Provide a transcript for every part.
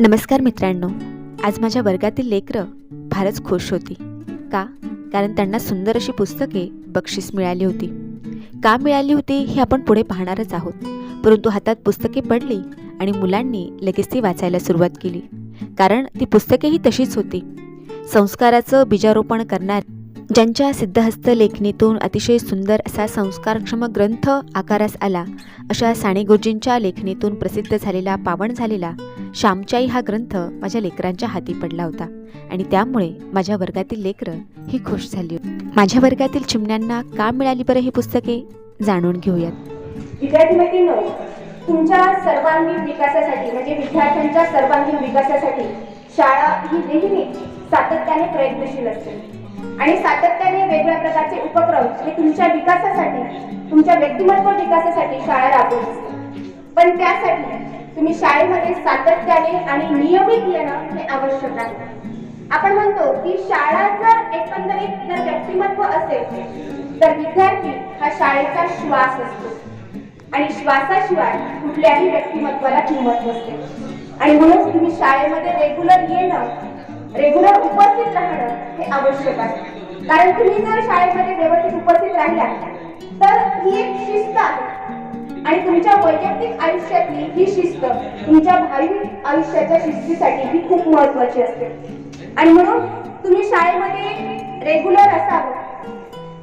नमस्कार मित्रांनो. आज माझ्या वर्गातील लेकरं फारच खुश होती. का? कारण त्यांना सुंदर अशी पुस्तके बक्षीस मिळाली होती. का मिळाली होती हे आपण पुढे पाहणारच आहोत. परंतु हातात पुस्तके पडली आणि मुलांनी लगेच ती वाचायला सुरुवात केली. कारण ती पुस्तकेही तशीच होती. संस्काराचं बीजारोपण करणार ज्यांच्या सिद्धहस्त लेखणीतून अतिशय सुंदर असा संस्कारक्षम ग्रंथ आकारास आला अशा साने गुरुजींच्या लेखणीतून प्रसिद्ध झालेला पावन झालेला श्यामच्याई हा ग्रंथ माझ्या लेकरांच्या हाती पडला होता आणि त्यामुळे माझ्या वर्गातील लेकरं ही खुश झाली होती. माझ्या वर्गातील चिमण्यांना का मिळाली बरं ही पुस्तके? जाणून घेऊयात. विद्यार्थी तुमच्या सर्वांगीण विकासासाठी म्हणजे विद्यार्थ्यांच्या सर्वांगीण विकासासाठी शाळा ही नेहमी सातत्याने प्रयत्नशील असते. आणि सातत्याने वेगवेगळ्या प्रकारचे उपक्रम हे तुमच्या विकासासाठी तुमच्या व्यक्तिमत्व विकासासाठी शाळा राबवत असते पण त्यासाठी तुम्ही शाळेमध्ये सातत्याने आणि नियमित येणं हे आवश्यक आहे. आपण म्हणतो की शाळा जर एकंदरीत जर व्यक्तिमत्व असेल तर विद्यार्थी हा शाळेचा श्वास असतो. आणि श्वासाशिवाय कुठल्याही व्यक्तिमत्वाला किंमत नसते. आणि म्हणून तुम्ही शाळेमध्ये रेग्युलर येणं रेग्युलर उपस्थित राहणं हे आवश्यक आहे. कारण तुम्ही जर शाळेमध्ये व्यवस्थित उपस्थित राहिला तर ही एक शिस्त आहे. आणि तुमच्या वैयक्तिक आयुष्यातली ही शिस्त तुमच्या भावी आयुष्याच्या शिस्तीसाठी ही खूप महत्वाची असते. आणि म्हणून तुम्ही शाळेमध्ये रेग्युलर असावं.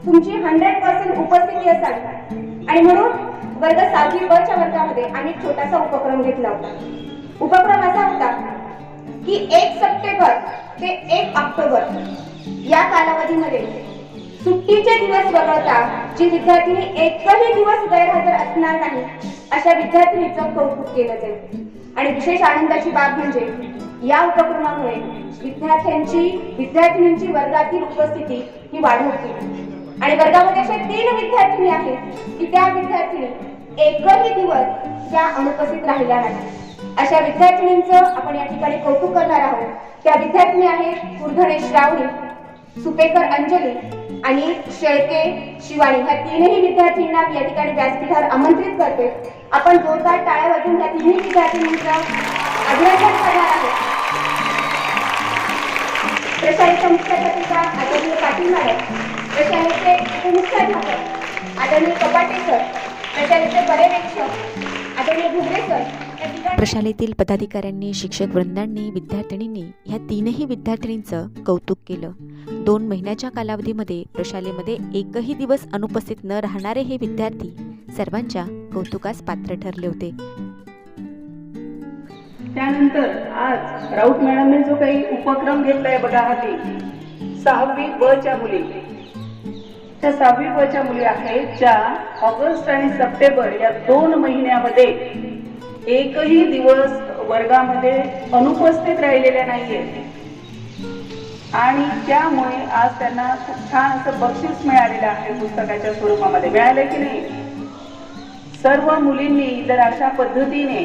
तुमची हंड्रेड पर्सेंट उपस्थिती असावी. आणि म्हणून वर्ग सातवी वरच्या वर्गामध्ये आम्ही एक छोटासा उपक्रम घेतला होता. उपक्रम असा की एक सप्टेंबर ते एक ऑक्टोबर या कालावधीमध्ये सुट्टीचे दिवस वगळता जी विद्यार्थिनी एकही दिवस गैरहजर असणार नाही अशा विद्यार्थिनीचं कौतुक केलं जाईल. आणि विशेष आनंदाची बाब म्हणजे या उपक्रमामुळे विद्यार्थ्यांची विद्यार्थिनींची वर्गातील उपस्थिती ही वाढवते. आणि वर्गामध्ये अशा तीन विद्यार्थिनी आहेत की त्या विद्यार्थिनी एकही दिवस त्या अनुपस्थित राहिल्या नाही अशा विद्यार्थिनींचं आपण या ठिकाणी कौतुक करणार आहोत. त्या विद्यार्थिनी आहेत कुर्धणे श्रावणी सुपेकर अंजली आणि शेळके शिवानी. ह्या तीनही विद्यार्थ्यांना मी या ठिकाणी व्यासपीठावर आमंत्रित करते. आपण जोरदार टाळ्या वाजून त्या तिन्ही विद्यार्थिनींचं अभिनंदन करणार आहोत. प्रशालेच्या मुख्याध्यापिका आदरणीय पाटील मॅडम प्रशालेचे उपमुख्याध्यापक आदरणीय कपाटे सर प्रशालेचे पर्यवेक्षक प्रशालेतील पदाधिकाऱ्यांनी शिक्षक वृंदांनी विद्यार्थिनींनी ह्या तीनही विद्यार्थिनींचं कौतुक केलं. दोन महिन्याच्या कालावधीमध्ये प्रशालेमध्ये एकही दिवस अनुपस्थित न राहणारे हे विद्यार्थी सर्वांच्या कौतुकास पात्र ठरले होते. त्यानंतर आज राऊत मॅडमने जो काही उपक्रम घेतलाय बघा हाती सहावी ब च्या मुली. त्या सहावी ब च्या मुली आहेत ज्या ऑगस्ट आणि सप्टेंबर या दोन महिन्यामध्ये एकही दिवस वर्गामध्ये अनुपस्थित राहिलेल्या नाहीये. आणि त्यामुळे आज त्यांना खूप छान असं बक्षीस मिळालेलं आहे पुस्तकाच्या स्वरूपामध्ये. मिळालं की नाही? सर्व मुलींनी जर अशा पद्धतीने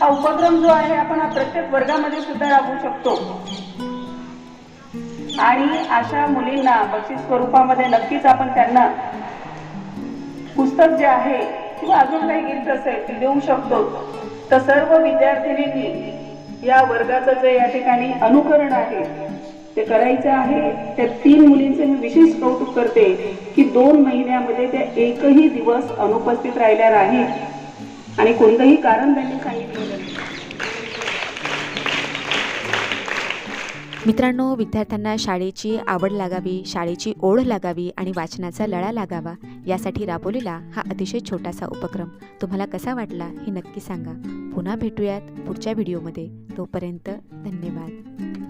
हा उपक्रम जो आहे आपण हा प्रत्येक वर्गामध्ये सुद्धा राबवू शकतो. आणि अशा मुलींना बक्षीस स्वरूपामध्ये नक्कीच आपण त्यांना पुस्तक जे आहे किंवा अजून काही गिफ्ट असेल देऊ शकतो. तर सर्व विद्यार्थिनींनी या वर्गाचं जे या ठिकाणी अनुकरण आहे ते करायचं आहे. त्या तीन मुलींचे मी विशेष कौतुक करते की दोन महिन्यामध्ये त्या एकही दिवस अनुपस्थित राहिल्या नाहीत. आणि कोणतंही कारण त्यांनी नाही. मित्रांनो विद्यार्थ्यांना शाळेची आवड लागावी शाळेची ओढ लागावी आणि वाचनाचा लळा लागावा यासाठी राबवलेला हा अतिशय छोटासा उपक्रम. तुम्हाला कसा वाटला हे नक्की सांगा. पुन्हा भेटूयात पुढच्या व्हिडिओमध्ये. तोपर्यंत धन्यवाद.